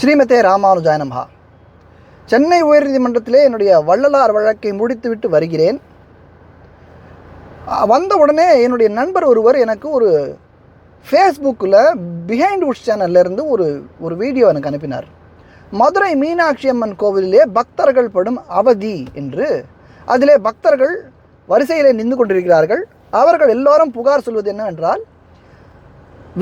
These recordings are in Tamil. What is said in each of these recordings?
ஸ்ரீமதே ராமானுஜாய நமஹா. சென்னை உயர்நீதிமன்றத்திலே என்னுடைய வள்ளலார் வழக்கை முடித்துவிட்டு வருகிறேன். வந்தவுடனே வந்த உடனே என்னுடைய நண்பர் ஒருவர் எனக்கு ஒரு ஃபேஸ்புக்கில் பிஹைண்ட் உட்ஸ் சேனல்லேருந்து ஒரு ஒரு வீடியோ எனக்கு அனுப்பினார். மதுரை மீனாட்சி அம்மன் கோவிலிலே பக்தர்கள் படும் அவதி என்று. அதிலே பக்தர்கள் வரிசையிலே நின்று கொண்டிருக்கிறார்கள். அவர்கள் எல்லோரும் புகார் சொல்வது என்னவென்றால்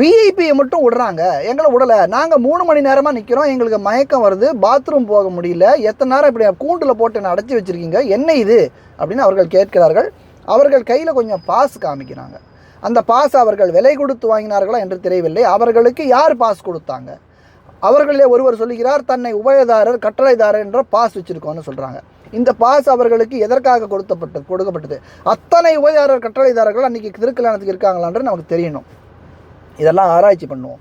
விஐபியை மட்டும் விடுறாங்க. எங்களை விடலை. நாங்கள் மூணு மணி நேரமாக நிற்கிறோம் எங்களுக்கு மயக்கம் வருது. பாத்ரூம் போக முடியல. எத்தனை நேரம் இப்படி கூண்டில் போட்டு என்ன அடைச்சி வச்சுருக்கீங்க? என்ன இது? அப்படின்னு அவர்கள் கேட்கிறார்கள். அவர்கள் கையில் கொஞ்சம் பாஸ் காமிக்கிறாங்க. அந்த பாஸ் அவர்கள் விலை கொடுத்து வாங்கினார்களா என்று தெரியவில்லை. அவர்களுக்கு யார் பாஸ் கொடுத்தாங்க? அவர்களே ஒருவர் சொல்லுகிறார் தன்னை உபயதாரர் கட்டளைதாரர் என்ற பாஸ் வச்சுருக்கோன்னு சொல்கிறாங்க இந்த பாஸ் அவர்களுக்கு எதற்காக கொடுத்தப்பட்டு கொடுக்கப்பட்டது? அத்தனை உபயதாரர் கட்டளைதாரர்கள் அன்றைக்கி திருக்கல்யாணத்துக்கு இருக்காங்களான்றது நமக்கு தெரியணும். இதெல்லாம் ஆராய்ச்சி பண்ணுவோம்.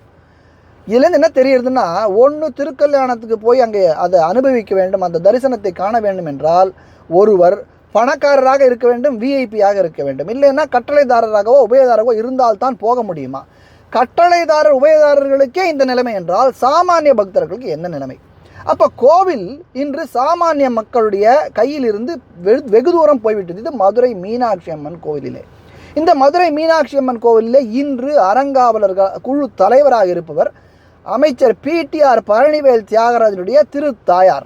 இதுலேருந்து என்ன தெரியுதுன்னா ஒன்று திருக்கல்யாணத்துக்கு போய் அங்கே அதை அனுபவிக்க வேண்டும் அந்த தரிசனத்தை காண வேண்டும் என்றால் ஒருவர் பணக்காரராக இருக்க வேண்டும் விஐபியாக இருக்க வேண்டும். இல்லைன்னா கட்டளைதாரராகவோ உபயதாரகவோ இருந்தால்தான் போக முடியுமா? கட்டளைதாரர் உபயதாரர்களுக்கே இந்த நிலைமை என்றால் சாமானிய பக்தர்களுக்கு என்ன நிலைமை? அப்போ கோவில் இன்று சாமானிய மக்களுடைய கையிலிருந்து வெகு வெகு தூரம் போய்விட்டது. இது மதுரை மீனாட்சி அம்மன் கோவிலிலே. இந்த மதுரை மீனாட்சி அம்மன் கோவிலில் இன்று அறங்காவலர்கள் குழு தலைவராக இருப்பவர் அமைச்சர் பிடிஆர் பழனிவேல் தியாகராஜனுடைய திருத்தாயார்.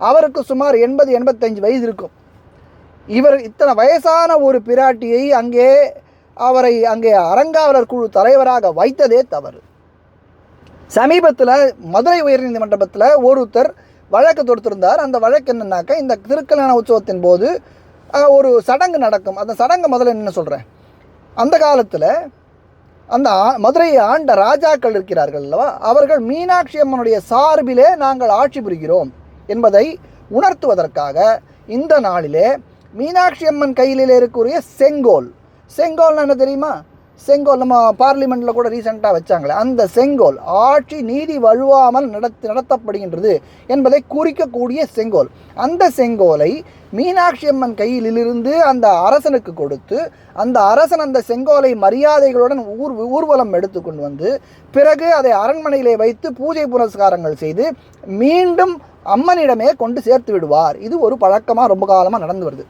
அவருக்கு சுமார் எண்பது எண்பத்தஞ்சு வயது இருக்கும். இவர் இத்தனை வயசான ஒரு பிராட்டியை அங்கே அவரை அங்கே அறங்காவலர் குழு தலைவராக வைத்ததே தவறு. சமீபத்தில் மதுரை உயர்நீதிமன்றத்தில் ஒருத்தர் வழக்கு தொடுத்திருந்தார். அந்த வழக்கு என்னன்னாக்கா இந்த திருக்கல்யாண உற்சவத்தின் போது ஒரு சடங்கு நடக்கும். அந்த சடங்கு முதல்ல என்ன சொல்கிறேன் அந்த காலத்தில் அந்த ஆ- மதுரையை ஆண்ட ராஜாக்கள் இருக்கிறார்கள் அல்லவா? அவர்கள் மீனாட்சி அம்மனுடைய சார்பிலே நாங்கள் ஆட்சி புரிகிறோம் என்பதை உணர்த்துவதற்காக இந்த நாளிலே மீனாட்சி அம்மன் கையிலே இருக்கக்கூடிய செங்கோல். செங்கோல்னு என்ன தெரியுமா? செங்கோல் நம்ம பார்லிமெண்ட்டில் கூட ரீசெண்டாக வச்சாங்களே அந்த செங்கோல் ஆட்சி நீதி வழுவாமல் நடத்தி நடத்தப்படுகின்றது என்பதை குறிக்கக்கூடிய செங்கோல். அந்த செங்கோலை மீனாட்சி அம்மன் கையிலிருந்து அந்த அரசனுக்கு கொடுத்து அந்த அரசன் அந்த செங்கோலை மரியாதைகளுடன் ஊர் ஊர்வலம் எடுத்து கொண்டு வந்து பிறகு அதை அரண்மனையிலே வைத்து பூஜை புனஸ்காரங்கள் செய்து மீண்டும் அம்மனிடமே கொண்டு சேர்த்து விடுவார். இது ஒரு பழக்கமாக ரொம்ப காலமாக நடந்து வருது.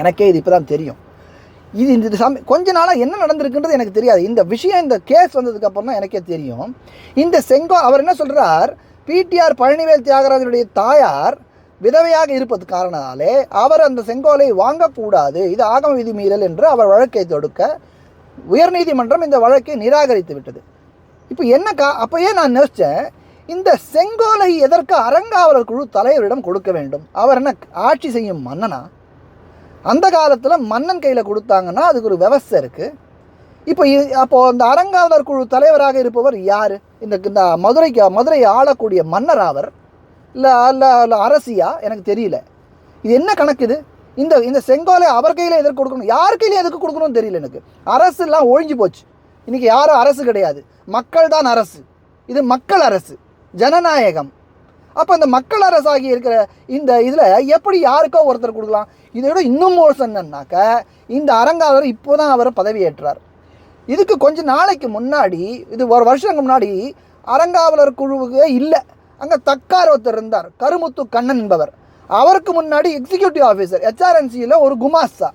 எனக்கே இது இப்போ தான் தெரியும். இது இந்த சம கொஞ்ச நாளாக என்ன நடந்திருக்குன்றது எனக்கு தெரியாது. இந்த விஷயம் இந்த கேஸ் வந்ததுக்கப்புறம் தான் எனக்கே தெரியும். இந்த செங்கோ அவர் என்ன சொல்கிறார் பிடிஆர் பழனிவேல் தியாகராஜனுடைய தாயார் விதவையாக இருப்பது காரணத்தாலே அவர் அந்த செங்கோலை வாங்கக்கூடாது. இது ஆகம விதி மீறல் என்று அவர் வழக்கை தொடுக்க உயர்நீதிமன்றம் இந்த வழக்கை நிராகரித்து விட்டது. இப்போ என்னக்கா அப்போயே நான் நினைச்சேன் இந்த செங்கோலை எதற்கு அறங்காவலர் குழு தலைவரிடம் கொடுக்க வேண்டும்? அவர் என்ன ஆட்சி செய்யும் மன்னனா? அந்த காலத்தில் மன்னன் கையில் கொடுத்தாங்கன்னா அதுக்கு ஒரு விவஸ்தை இருக்குது இப்போ அப்போது அந்த அரங்காவலர் குழு தலைவராக இருப்பவர் யார்? இந்த இந்த மதுரைக்கு மதுரையை ஆளக்கூடிய மன்னர் அவர் இல்லை இல்லை இல்லை அரசியா? எனக்கு தெரியல. இது என்ன கணக்கு இது இந்த இந்த செங்கோலை அவர் கையில் எதற்கு கொடுக்கணும்? யார் கையில் எதுக்கு கொடுக்கணும்னு தெரியல எனக்கு. அரசுலாம் ஒழிஞ்சு போச்சு. இன்றைக்கி யாரும் அரசு கிடையாது. மக்கள் தான் அரசு. இது மக்கள் அரசு. ஜனநாயகம். அப்போ இந்த மக்கள் அரசாகி இருக்கிற இந்த இதில் எப்படி யாருக்கோ ஒருத்தர் கொடுக்கலாம்? இதை விட இன்னும் மோசம் என்னன்னாக்க இந்த அரங்காவலர் இப்போ தான் அவர் பதவியேற்றார். இதுக்கு கொஞ்சம் நாளைக்கு முன்னாடி இது ஒரு வருஷத்துக்கு முன்னாடி அறங்காவலர் குழுவுக்கு இல்லை. அங்கே தக்கார் ஒருத்தர் இருந்தார் கருமுத்து கண்ணன் என்பவர். அவருக்கு முன்னாடி எக்ஸிக்யூட்டிவ் ஆஃபீஸர் ஹெச்ஆர்என்சியில் ஒரு குமாஸ்தா.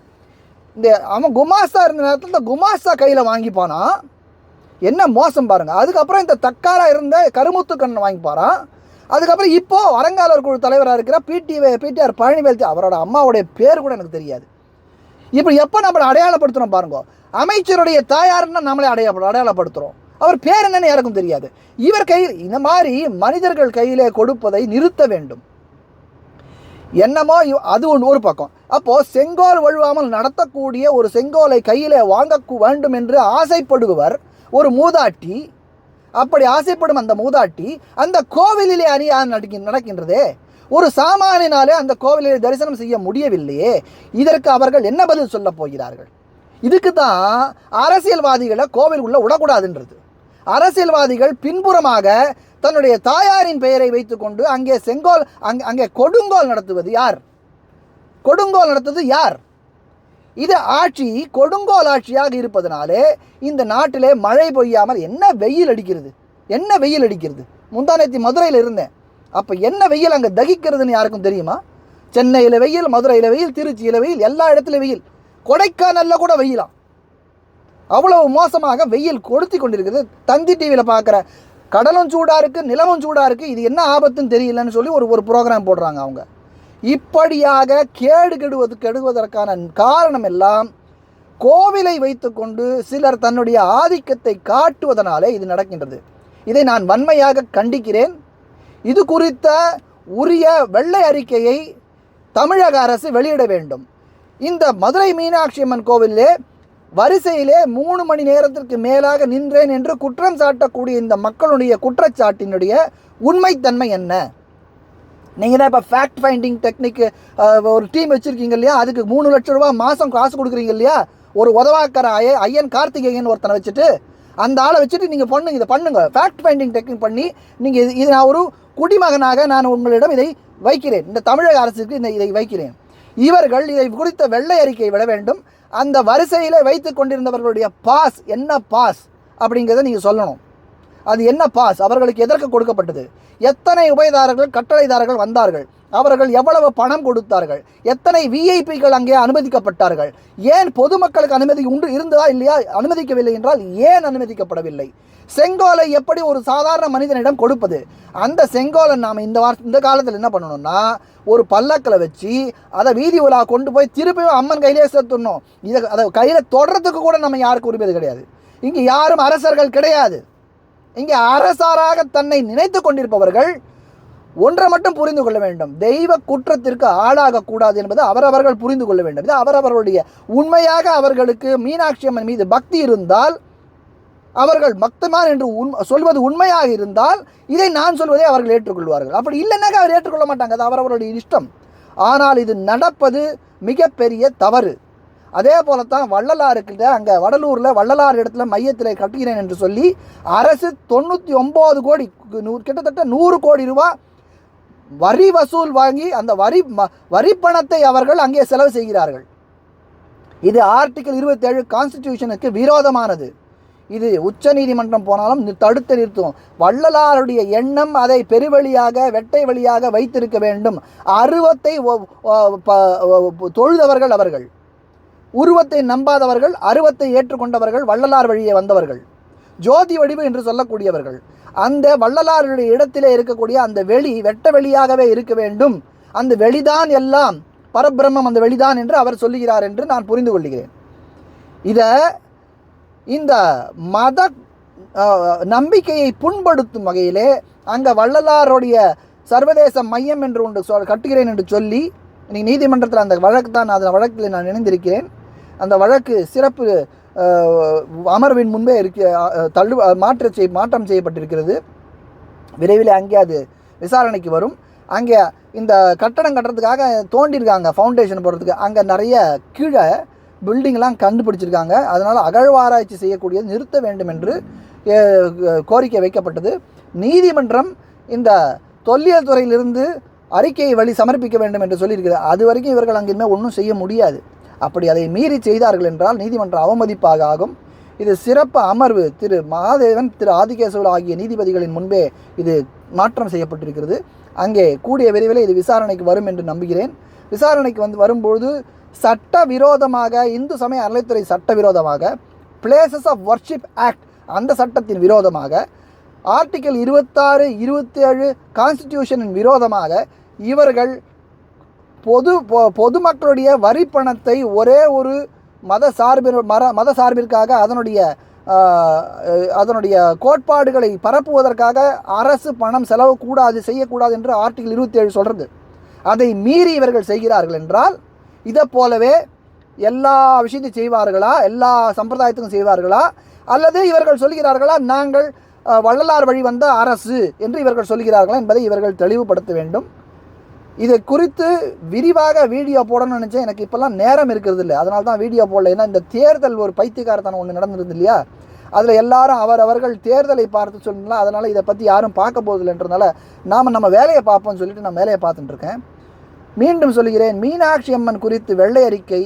இந்த அவன் குமாஸ்தா இருந்த நேரத்தில் இந்த குமாஸ்தா கையில் வாங்கிப்பானா என்ன மோசம் பாருங்கள் அதுக்கப்புறம் இந்த தக்காராக இருந்த கருமுத்து கண்ணன் வாங்கிப்பாரான் அதுக்கப்புறம் இப்போ அரங்காவலர் குழு தலைவராக இருக்கிற பிடி பிடிஆர் பழனிவேல் அவரோட அம்மாவுடைய பேர் கூட எனக்கு தெரியாது. இப்படி எப்போ நம்மளை அடையாளப்படுத்துகிறோம் பாருங்க. அமைச்சருடைய தாயாருன்னா நம்மளே அடைய அடையாளப்படுத்துகிறோம் அவர் பேர் என்னன்னு யாருக்கும் தெரியாது. இவர் கையில் இந்த மாதிரி மனிதர்கள் கையிலே கொடுப்பதை நிறுத்த வேண்டும். என்னமோ இவ்- அது ஒன்று ஒரு பக்கம். அப்போது செங்கோல் வழுவாமல் நடத்தக்கூடிய ஒரு செங்கோலை கையிலே வாங்க வேண்டும் என்று ஆசைப்படுபவர் ஒரு மூதாட்டி அப்படி ஆசைப்படும் அந்த மூதாட்டி அந்த கோவிலிலே அணியா நடக்கி நடக்கின்றதே. ஒரு சாமானியனாலே அந்த கோவிலிலே தரிசனம் செய்ய முடியவில்லையே. இதற்கு அவர்கள் என்ன பதில் சொல்ல போகிறார்கள்? இதுக்கு தான் அரசியல்வாதிகளை கோவில் உள்ள விடக்கூடாதுன்றது. அரசியல்வாதிகள் பின்புறமாக தன்னுடைய தாயாரின் பெயரை வைத்துக்கொண்டு அங்கே செங்கோல் அங்கே அங்கே கொடுங்கோல் நடத்துவது யார்? கொடுங்கோல் நடத்துவது யார்? இது ஆட்சி கொடுங்கோல் ஆட்சியாக இருப்பதனாலே இந்த நாட்டிலே மழை பெய்யாமல் என்ன வெயில் அடிக்கிறது? என்ன வெயில் அடிக்கிறது? முந்தானேத்தி மதுரையில் இருந்தேன். அப்போ என்ன வெயில் அங்கே தகிக்கிறதுன்னு யாருக்கும் தெரியுமா? சென்னையில் வெயில் மதுரையில் வெயில் திருச்சியில் வெயில் எல்லா இடத்துலையும் வெயில். கொடைக்கானலில் கூட வெயிலாம். அவ்வளவு மோசமாக வெயில் கொளுத்தி கொண்டிருக்குது தந்தி டிவியில் பார்க்குற கடலும் சூடாக இருக்குது நிலமும் சூடாக இருக்குது இது என்ன ஆபத்துன்னு தெரியலன்னு சொல்லி ஒரு ஒரு ப்ரோக்ராம் போடுறாங்க அவங்க. இப்படியாக கேடு கெடுவது கெடுவதற்கான காரணம் எல்லாம் கோவிலை வைத்துக்கொண்டு சிலர் தன்னுடைய ஆதிக்கத்தை காட்டுவதனாலே இது நடக்கின்றது. இதை நான் வன்மையாக கண்டிக்கிறேன். இது குறித்த உரிய வெள்ளை அறிக்கையை தமிழக அரசு வெளியிட வேண்டும். இந்த மதுரை மீனாட்சி அம்மன் கோவிலே வரிசையிலே மூணு மணி நேரத்திற்கு மேலாக நின்றேன் என்று குற்றம் சாட்டக்கூடிய இந்த மக்களுடைய குற்றச்சாட்டினுடைய உண்மைத்தன்மை என்ன? நீங்கள் தான் இப்போ ஃபேக்ட் ஃபைண்டிங் டெக்னிக் ஒரு டீம் வச்சுருக்கீங்க இல்லையா? அதுக்கு மூணு லட்ச ரூபா மாதம் காசு கொடுக்குறீங்க இல்லையா? ஒரு உதவாக்கர ஐய ஐயன் கார்த்திகேயன் ஒருத்தனை வச்சுட்டு அந்த ஆளை வச்சுட்டு நீங்கள் பண்ணுங்க இதை பண்ணுங்க. ஃபேக்ட் ஃபைண்டிங் டெக்னிக் பண்ணி நீங்கள் இது இது நான் ஒரு குடிமகனாக நான் உங்களிடம் இதை வைக்கிறேன். இந்த தமிழக அரசுக்கு இந்த இதை வைக்கிறேன். இவர்கள் இதை குறித்த வெள்ளை அறிக்கை விட வேண்டும். அந்த வரிசையில் வைத்து கொண்டிருந்தவர்களுடைய பாஸ் என்ன பாஸ் அப்படிங்கிறத நீங்கள் சொல்லணும். அது என்ன பாஸ்? அவர்களுக்கு எதற்கு கொடுக்கப்பட்டது? எத்தனை உபயதாரர்கள் கட்டளைதாரர்கள் வந்தார்கள்? அவர்கள் எவ்வளவு பணம் கொடுத்தார்கள்? எத்தனை விஐபிகள் அங்கே அனுமதிக்கப்பட்டார்கள்? ஏன் பொதுமக்களுக்கு அனுமதி உண்டு இருந்ததா இல்லையா? அனுமதிக்கவில்லை என்றால் ஏன் அனுமதிக்கப்படவில்லை? செங்கோலை எப்படி ஒரு சாதாரண மனிதனிடம் கொடுப்பது? அந்த செங்கோலை நாம் இந்த வார இந்த காலத்தில் என்ன பண்ணணும்னா ஒரு பல்லக்கில் வச்சு அதை வீதி உலா கொண்டு போய் திருப்பியும் அம்மன் கையிலே சேர்த்துடணும். இதை அதை கையில் தொடுறதுக்கு கூட நம்ம யாருக்கு உரிமை கிடையாது. இங்கே யாரும் அரசர்கள் கிடையாது. இங்கே அரசாராக தன்னை நினைத்து கொண்டிருப்பவர்கள் ஒன்றை மட்டும் புரிந்து கொள்ள வேண்டும். தெய்வ குற்றத்திற்கு ஆளாகக்கூடாது என்பது அவரவர்கள் புரிந்து கொள்ள வேண்டும். இது அவரவர்களுடைய உண்மையாக அவர்களுக்கு மீனாட்சி அம்மன் மீது பக்தி இருந்தால் அவர்கள் பக்தமான் என்று உண் சொல்வது உண்மையாக இருந்தால் இதை நான் சொல்வதை அவர்கள் ஏற்றுக்கொள்வார்கள். அப்படி இல்லைன்னாக்க அவர் ஏற்றுக்கொள்ள மாட்டாங்க. அது அவரவருடைய இஷ்டம். ஆனால் இது நடப்பது மிகப்பெரிய தவறு. அதே போலத்தான் வள்ளலாருக்கிட்ட அங்கே வடலூரில் வள்ளலார் இடத்துல மையத்தில் கட்டுகிறேன் என்று சொல்லி அரசு தொண்ணூற்றி ஒம்பது கோடி நூறு கிட்டத்தட்ட நூறு கோடி ரூபா வரி வசூல் வாங்கி அந்த வரி ம- வரி பணத்தை அவர்கள் அங்கே செலவு செய்கிறார்கள். இது ஆர்டிக்கல் இருபத்தேழு கான்ஸ்டிடியூஷனுக்கு விரோதமானது. இது உச்ச நீதிமன்றம் போனாலும் தடுத்து நிறுத்தும். வள்ளலாருடைய எண்ணம் அதை பெருவழியாக வெட்டை வழியாக வைத்திருக்க வேண்டும். அருவத்தை தொழுதவர்கள் அவர்கள். உருவத்தை நம்பாதவர்கள் அருவத்தை ஏற்றுக்கொண்டவர்கள் வள்ளலார் வழியே வந்தவர்கள். ஜோதி வடிவு என்று சொல்லக்கூடியவர்கள். அந்த வள்ளலாருடைய இடத்திலே இருக்கக்கூடிய அந்த வெளி வெட்ட வெளியாகவே இருக்க வேண்டும். அந்த வெளிதான் எல்லாம் பரபிரம்மம் அந்த வெளிதான் என்று அவர் சொல்லுகிறார் என்று நான் புரிந்து கொள்கிறேன். இதை இந்த மத நம்பிக்கையை புண்படுத்தும் வகையிலே அங்கே வள்ளலாருடைய சர்வதேச மையம் என்று ஒன்று சொல் கட்டுகிறேன் என்று சொல்லி இன்னைக்கு நீதிமன்றத்தில் அந்த வழக்கு தான் அந்த வழக்கில் நான் இணைந்திருக்கிறேன். அந்த வழக்கு சிறப்பு அமர்வின் முன்பே இருக்க தள்ளு மாற்ற செய் மாற்றம் செய்யப்பட்டிருக்கிறது. விரைவில் அங்கே அது விசாரணைக்கு வரும். அங்கே இந்த கட்டடம் கட்டுறதுக்காக தோண்டியிருக்காங்க ஃபவுண்டேஷன் போடுறதுக்கு. அங்கே நிறைய கீழே பில்டிங்லாம் கண்டுபிடிச்சிருக்காங்க. அதனால் அகழ்வாராய்ச்சி செய்யக்கூடியது நிறுத்த வேண்டும் என்று கோரிக்கை வைக்கப்பட்டது. நீதிமன்றம் இந்த தொல்லியல் துறையிலிருந்து அறிக்கையை வழி சமர்ப்பிக்க வேண்டும் என்று சொல்லியிருக்கிறது அது வரைக்கும் இவர்கள் அங்கேயுமே ஒன்றும் செய்ய முடியாது. அப்படி அதை மீறி செய்தார்கள் என்றால் நீதிமன்ற அவமதிப்பாக ஆகும். இது சிறப்பு அமர்வு. திரு மகாதேவன் திரு ஆதிகேசவல் ஆகிய நீதிபதிகளின் முன்பே இது மாற்றம் செய்யப்பட்டிருக்கிறது. அங்கே கூடிய விரைவில் இது விசாரணைக்கு வரும் என்று நம்புகிறேன். விசாரணைக்கு வந்து வரும்பொழுது சட்ட விரோதமாக இந்து சமய அறநிலைத்துறை சட்ட விரோதமாக பிளேசஸ் ஆஃப் வர்ஷிப் ஆக்ட் அந்த சட்டத்தின் விரோதமாக ஆர்டிக்கல் இருபத்தாறு இருபத்தேழு கான்ஸ்டிடியூஷனின் விரோதமாக இவர்கள் பொது பொ- பொதுமக்களுடைய வரி பணத்தை ஒரே ஒரு மத சார்பில் மர மத சார்பிற்காக அதனுடைய அதனுடைய கோட்பாடுகளை பரப்புவதற்காக அரசு பணம் செலவு கூடாது செய்யக்கூடாது என்று ஆர்டிகல் இருபத்தேழு சொல்கிறது அதை மீறி இவர்கள் செய்கிறார்கள் என்றால் இதை போலவே எல்லா விஷயத்தையும் செய்வார்களா எல்லா சம்பிரதாயத்துக்கும் செய்வார்களா அல்லது இவர்கள் சொல்கிறார்களா நாங்கள் வள்ளலார் வழி வந்த அரசு என்று இவர்கள் சொல்கிறார்களா என்பதை இவர்கள் தெளிவுபடுத்த வேண்டும். இது குறித்து விரிவாக வீடியோ போடணும்னு நினச்சேன். எனக்கு இப்போல்லாம் நேரம் இருக்கிறது இல்லை. அதனால தான் வீடியோ போடல ஏன்னா இந்த தேர்தல் ஒரு பைத்தியக்காரத்தனம் ஒன்று நடந்திருது இல்லையா? அதில் எல்லாரும் அவர் அவர்கள் தேர்தலை பார்த்து சொல்லலாம் அதனால் இதை பற்றி யாரும் பார்க்க போவதில்லைன்றனால நாம் நம்ம வேலையை பார்ப்போம்னு சொல்லிட்டு நான் வேலையை பார்த்துட்டுருக்கேன் மீண்டும் சொல்கிறேன் மீனாட்சி அம்மன் குறித்து வெள்ளை அறிக்கை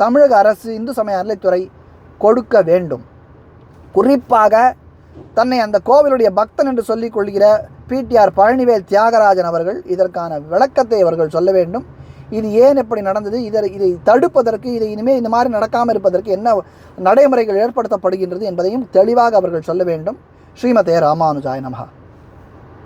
தமிழக அரசு இந்து சமய அறநிலைத்துறை கொடுக்க வேண்டும். குறிப்பாக தன்னை அந்த கோவிலுடைய பக்தன் என்று சொல்லிக் கொள்கிற பிடிஆர் பழனிவேல் தியாகராஜன் அவர்கள் இதற்கான விளக்கத்தை அவர்கள் சொல்ல வேண்டும். இது ஏன் எப்படி நடந்தது? இதை இதை தடுப்பதற்கு இதை இனிமேல் இந்த மாதிரி நடக்காமல் இருப்பதற்கு என்ன நடைமுறைகள் ஏற்படுத்தப்படுகின்றது என்பதையும் தெளிவாக அவர்கள் சொல்ல வேண்டும். ஸ்ரீமதே ராமானுஜாய நமகா